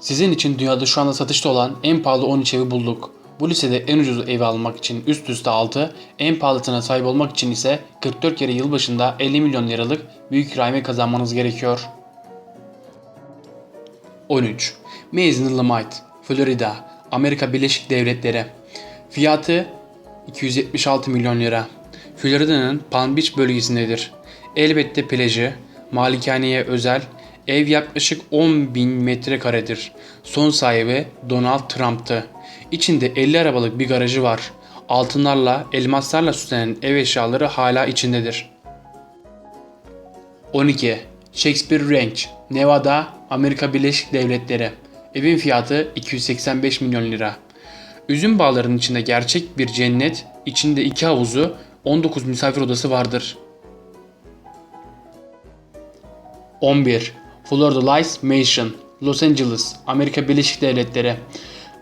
Sizin için dünyada şu anda satışta olan en pahalı 13 evi bulduk. Bu listede en ucuz evi almak için üst üste 6, en pahalısına sahip olmak için ise 44 kere yılbaşında 50 milyon liralık büyük ikramiye kazanmanız gerekiyor. 13. Mason Lamite, Florida, Amerika Birleşik Devletleri. Fiyatı 276 milyon lira. Florida'nın Palm Beach bölgesindedir. Elbette plajı, malikaneye özel, ev yaklaşık 10 bin metrekaredir. Son sahibi Donald Trump'tı. İçinde 50 arabalık bir garajı var. Altınlarla, elmaslarla süslenen ev eşyaları hala içindedir. 12. Shakespeare Ranch, Nevada, Amerika Birleşik Devletleri. Evin fiyatı 285 milyon lira. Üzüm bağlarının içinde gerçek bir cennet, içinde iki havuzu, 19 misafir odası vardır. 11. Florida Lights Mansion, Los Angeles, Amerika Birleşik Devletleri.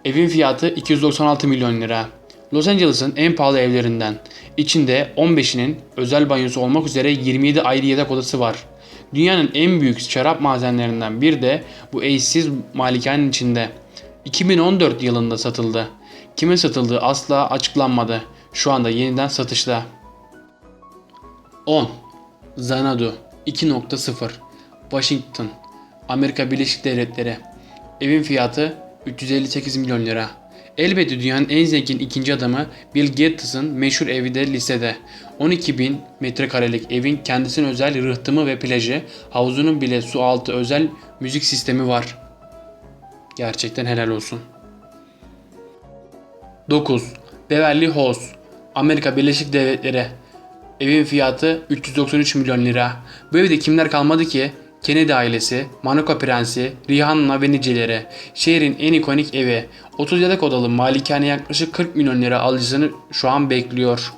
Evin fiyatı 296 milyon lira. Los Angeles'ın en pahalı evlerinden. İçinde 15'inin özel banyosu olmak üzere 27 ayrı yedek odası var. Dünyanın en büyük şarap mazenlerinden bir de bu eşsiz malikanenin içinde. 2014 yılında satıldı. Kime satıldığı asla açıklanmadı. Şu anda yeniden satışta. 10. Xanadu 2.0 Washington Amerika Birleşik Devletleri Evin fiyatı 358 milyon lira. Elbette dünyanın en zengin ikinci adamı Bill Gates'ın meşhur evi de listede. 12 bin metrekarelik evin kendisine özel rıhtımı ve plajı, havuzunun bile su altı özel müzik sistemi var. Gerçekten helal olsun. 9. Beverly Hills Amerika Birleşik Devletleri Evin fiyatı 393 milyon lira. Bu evde kimler kalmadı ki? Kennedy ailesi, Monaco Prensi, Rihanna ve niceleri. Şehrin en ikonik evi. 30 yatak odalı malikane yaklaşık 40 milyon lira alıcısını şu an bekliyor.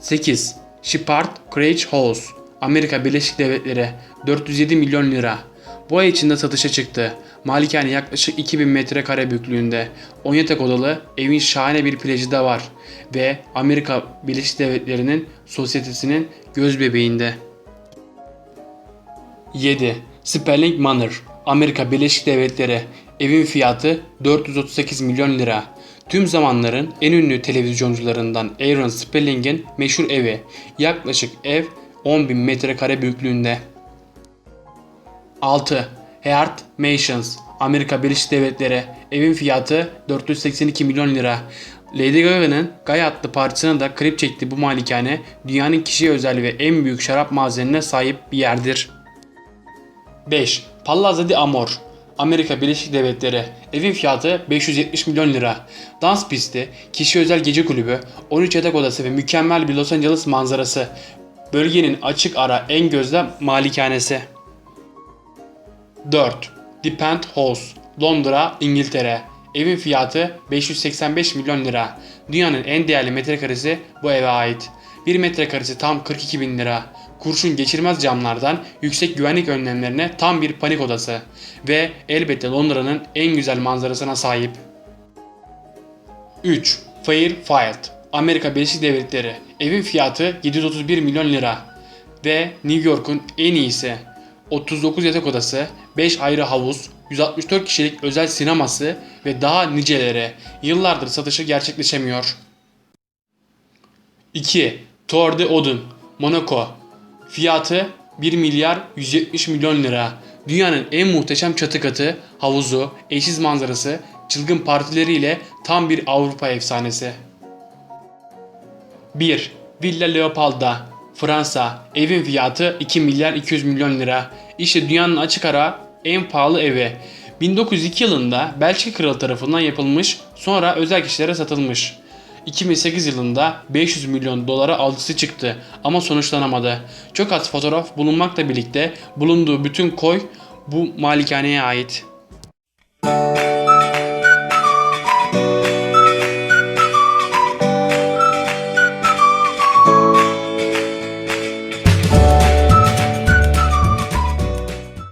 8. Shepard Craig House Amerika Birleşik Devletleri 407 milyon lira. Bu ay içinde satışa çıktı. Malikane yaklaşık 2000 metrekare büyüklüğünde. 10 yatak odalı evin şahane bir plajı da var. Ve Amerika Birleşik Devletleri'nin sosyetesinin göz bebeğinde. 7. Spelling Manor Amerika Birleşik Devletleri Evin fiyatı 438 milyon lira. Tüm zamanların en ünlü televizyoncularından Aaron Spelling'in meşhur evi. Yaklaşık ev 10.000 metrekare büyüklüğünde. 6. Heart Mansions Amerika Birleşik Devletleri Evin fiyatı 482 milyon lira. Lady Gaga'nın Gaia adlı parçasına da klip çektiği bu malikane dünyanın kişiye özel ve en büyük şarap mazenine sahip bir yerdir. 5. Palazzo di Amor Amerika Birleşik Devletleri Evin fiyatı 570 milyon lira. Dans pisti, kişi özel gece kulübü, 13 yatak odası ve mükemmel bir Los Angeles manzarası. Bölgenin açık ara en gözde malikanesi. 4. The Penthouse Londra, İngiltere Evin fiyatı 585 milyon lira. Dünyanın en değerli metrekaresi bu eve ait. 1 metrekaresi tam 42 bin lira. Kurşun geçirmez camlardan yüksek güvenlik önlemlerine tam bir panik odası. Ve elbette Londra'nın en güzel manzarasına sahip. 3. Fairfield Amerika Birleşik Devletleri Evin fiyatı 731 milyon lira. Ve New York'un en iyisi. 39 yatak odası, 5 ayrı havuz, 164 kişilik özel sineması ve daha niceleri yıllardır satışı gerçekleşemiyor. 2. Tour de Odin, Monaco. Fiyatı 1 milyar 170 milyon lira. Dünyanın en muhteşem çatı katı, havuzu, eşsiz manzarası, çılgın partileriyle tam bir Avrupa efsanesi. 1. Villa Leopolda, Fransa. Evin fiyatı 2 milyar 200 milyon lira. İşte dünyanın açık ara en pahalı evi. 1902 yılında Belçika Kralı tarafından yapılmış, sonra özel kişilere satılmış. 2008 yılında 500 milyon dolara alıcısı çıktı ama sonuçlanamadı. Çok az fotoğraf bulunmakla birlikte bulunduğu bütün koy bu malikaneye ait.